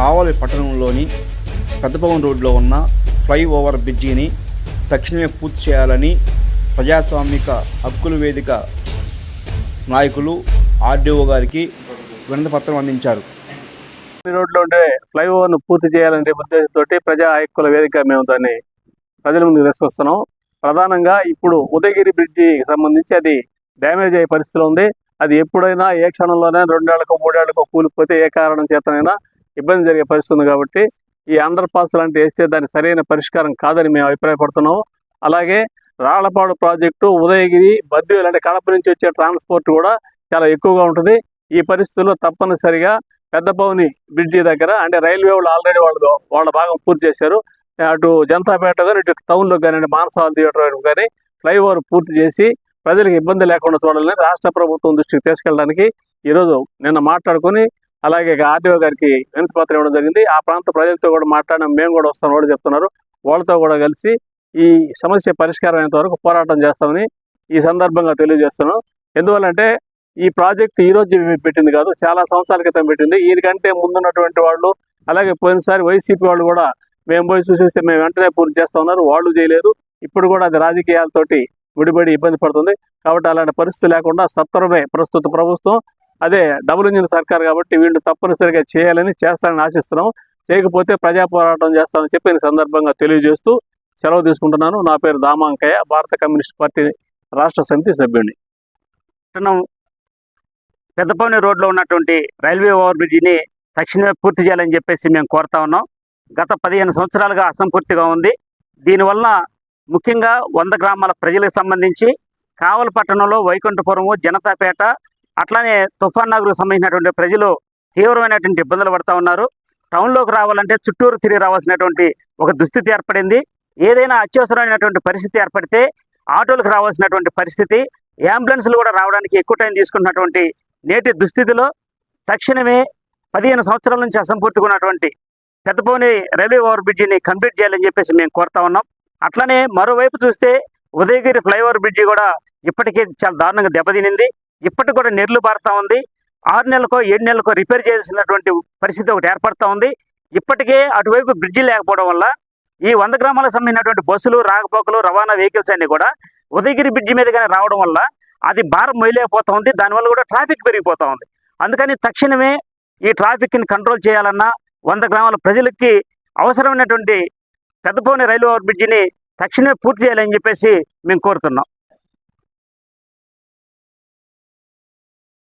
కావలి పట్టణంలోని పెద్దభవన్ రోడ్లో ఉన్న ఫ్లైఓవర్ బ్రిడ్జిని తక్షణమే పూర్తి చేయాలని ప్రజాస్వామిక హక్కుల వేదిక నాయకులు ఆర్డీఓ గారికి వినతిపత్రం అందించారు. ఈ రోడ్లో ఉండే ఫ్లైఓవర్ను పూర్తి చేయాలనే ఉద్దేశంతో ప్రజా హక్కుల వేదిక మేము దాన్ని ప్రజల ముందుకు తీసుకొస్తున్నాం. ప్రధానంగా ఇప్పుడు ఉదయగిరి బ్రిడ్జికి సంబంధించి అది డ్యామేజ్ అయ్యే పరిస్థితిలో ఉంది. అది ఎప్పుడైనా ఏ క్షణంలోనే రెండేళ్ళకు మూడేళ్ళకు కూలిపోతే ఏ కారణం చేతనైనా ఇబ్బంది జరిగే పరిస్థితి ఉంది కాబట్టి ఈ అండర్ పాస్ లాంటివి వేస్తే దాని సరైన పరిష్కారం కాదని మేము అభిప్రాయపడుతున్నాము. అలాగే రాళ్ళపాడు ప్రాజెక్టు ఉదయగిరి బద్ది అంటే కడప నుంచి వచ్చే ట్రాన్స్పోర్ట్ కూడా చాలా ఎక్కువగా ఉంటుంది. ఈ పరిస్థితుల్లో తప్పనిసరిగా పెద్దపౌని బ్రిడ్జి దగ్గర అంటే రైల్వే వాళ్ళు ఆల్రెడీ వాళ్ళు వాళ్ళ భాగం పూర్తి చేశారు. అటు జనతాపేట కానీ ఇటు టౌన్లో కానీ అంటే మానసాల థియేటర్ కానీ ఫ్లైఓవర్ పూర్తి చేసి ప్రజలకు ఇబ్బంది లేకుండా చూడాలని రాష్ట్ర ప్రభుత్వం దృష్టికి తీసుకెళ్ళడానికి ఈరోజు నిన్న మాట్లాడుకొని అలాగే ఆర్డీఓ గారికి వినతి పత్రం ఇవ్వడం జరిగింది. ఆ ప్రాంత ప్రజలతో కూడా మాట్లాడడం మేము కూడా వస్తాం వాళ్ళు చెప్తున్నారు. వాళ్ళతో కూడా కలిసి ఈ సమస్య పరిష్కారం వరకు పోరాటం చేస్తామని ఈ సందర్భంగా తెలియజేస్తున్నాం. ఎందువల్లంటే ఈ ప్రాజెక్ట్ ఈ రోజు పెట్టింది కాదు చాలా సంవత్సరాల క్రితం పెట్టింది. దీనికంటే ముందున్నటువంటి వాళ్ళు అలాగే పోయినసారి వైసీపీ వాళ్ళు కూడా మేము పోయి చూసేస్తే మేము వెంటనే పూర్తి చేస్తా ఉన్నారు. వాళ్ళు చేయలేరు ఇప్పుడు కూడా అది రాజకీయాలతోటి ముడిపడి ఇబ్బంది పడుతుంది. కాబట్టి అలాంటి పరిస్థితి లేకుండా సత్వరమే ప్రస్తుత ప్రభుత్వం అదే డబుల్ ఇంజిన్ సర్కార్ కాబట్టి వీళ్ళు తప్పనిసరిగా చేయాలని చేస్తారని ఆశిస్తున్నాం. చేయకపోతే ప్రజా పోరాటం చేస్తామని చెప్పిన సందర్భంగా తెలియజేస్తూ సెలవు తీసుకుంటున్నాను. నా పేరు దామాంకయ్య భారత కమ్యూనిస్ట్ పార్టీ రాష్ట్ర సమితి సభ్యుడిని. పట్టణం పెద్దపల్లి రోడ్లో ఉన్నటువంటి రైల్వే ఓవర్ బ్రిడ్జిని తక్షణమే పూర్తి చేయాలని చెప్పేసి మేము కోరుతా ఉన్నాం. గత పదిహేను సంవత్సరాలుగా అసంపూర్తిగా ఉంది. దీనివల్ల ముఖ్యంగా వంద గ్రామాల ప్రజలకు సంబంధించి కావల పట్టణంలో వైకుంఠపురము జనతాపేట అట్లానే తుఫాన్ నగర్కు సంబంధించినటువంటి ప్రజలు తీవ్రమైనటువంటి ఇబ్బందులు పడుతూ ఉన్నారు. టౌన్లోకి రావాలంటే చుట్టూరు తిరిగి రావాల్సినటువంటి ఒక దుస్థితి ఏర్పడింది. ఏదైనా అత్యవసరమైనటువంటి పరిస్థితి ఏర్పడితే ఆటోలకు రావాల్సినటువంటి పరిస్థితి అంబులెన్స్లు కూడా రావడానికి ఎక్కువ టైం తీసుకున్నటువంటి నేటి దుస్థితిలో తక్షణమే పదిహేను సంవత్సరాల నుంచి అసంపూర్తిగా ఉన్నటువంటి పెద్దపోని రైల్వే ఓవర్ బ్రిడ్జిని కంప్లీట్ చేయాలని చెప్పేసి మేము కోరుతా ఉన్నాం. అట్లనే మరోవైపు చూస్తే ఉదయగిరి ఫ్లైఓవర్ బ్రిడ్జి కూడా ఇప్పటికే చాలా దారుణంగా దెబ్బతినింది. ఇప్పటికి కూడా నెర్లు పారుతా ఉంది. ఆరు నెలలకో ఏడు నెలలకో రిపేర్ చేయాల్సినటువంటి పరిస్థితి ఒకటి ఏర్పడుతూ ఉంది. ఇప్పటికే అటువైపు బ్రిడ్జి లేకపోవడం వల్ల ఈ వంద గ్రామాలకు సంబంధించినటువంటి బస్సులు రాకపోకలు రవాణా వెహికల్స్ అన్నీ కూడా ఉదయగిరి బ్రిడ్జి మీద కానీ రావడం వల్ల అది భారం మొయలేకపోతూ ఉంది. దానివల్ల కూడా ట్రాఫిక్ పెరిగిపోతా ఉంది. అందుకని తక్షణమే ఈ ట్రాఫిక్ని కంట్రోల్ చేయాలన్నా వంద గ్రామాల ప్రజలకి అవసరమైనటువంటి పెద్దపోని రైల్వే ఓవర్ బ్రిడ్జిని తక్షణమే పూర్తి చేయాలని చెప్పేసి మేము కోరుతున్నాం.